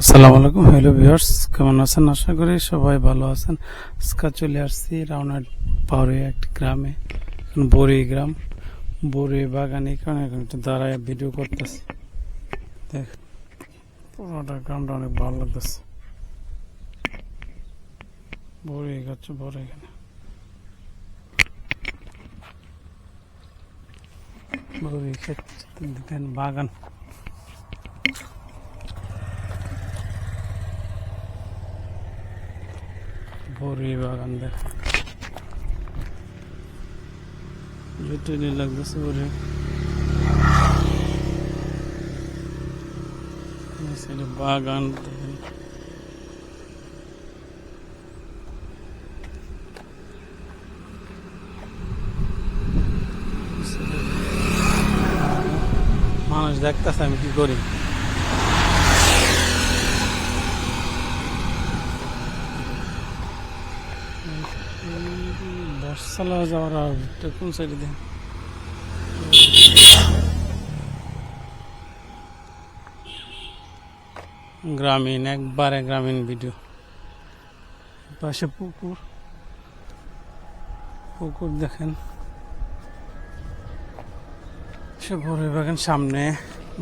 আসসালামু আলাইকুম, hello viewers, কেমন আছেন? আশা করি সবাই ভালো আছেন। আজকে চলে আসছি রাউনার পাহাড়ে একটি গ্রামে বড়ি গ্রাম। বড়ি বাগান এখানে এখন একটু দাঁড়ায় ভিডিও করতেছি। দেখ, পুরোটা গ্রামটা অনেক ভালো লাগতেছে। বড়ি গাছ বড় এখানে। বড়ি ক্ষেত বাগান। বড়ি বাগান দেখ জটিল লাগতেছে বড়ি বাগান দেখেন। মানুষ দেখতেছে আমি কি করি? দশতলা যাওয়ার কোন সাইডে গ্রামীণ একবারে গ্রামীণ ভিডিও পাশে পুকুর পুকুর দেখেন সে ভরে বাগান সামনে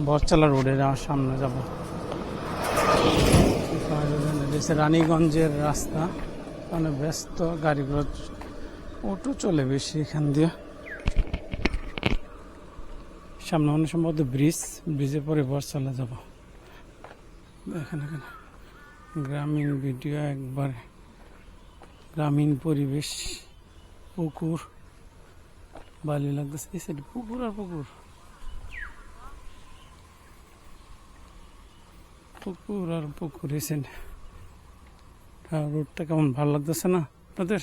বরচালা রোডের আমার সামনে যাব রানীগঞ্জের রাস্তা মানে ব্যস্ত গাড়িগুলো অটো চলে বেশি এখান দিয়ে। সামনে অনেক সম্ভবত ব্রিজ, ব্রিজে পরে বরচালা যাব। দেখেন এখানে গ্রামীণ ভিডিও একবারে। গ্রামীণ পরিবেশ, পুকুর, বালি লাগতেছে। এই সাইডে পুকুর আর পুকুর। পুকুর আর পুকুর, এই সাইডে। রোডটা কেমন? ভালো লাগতেছে না আপনাদের?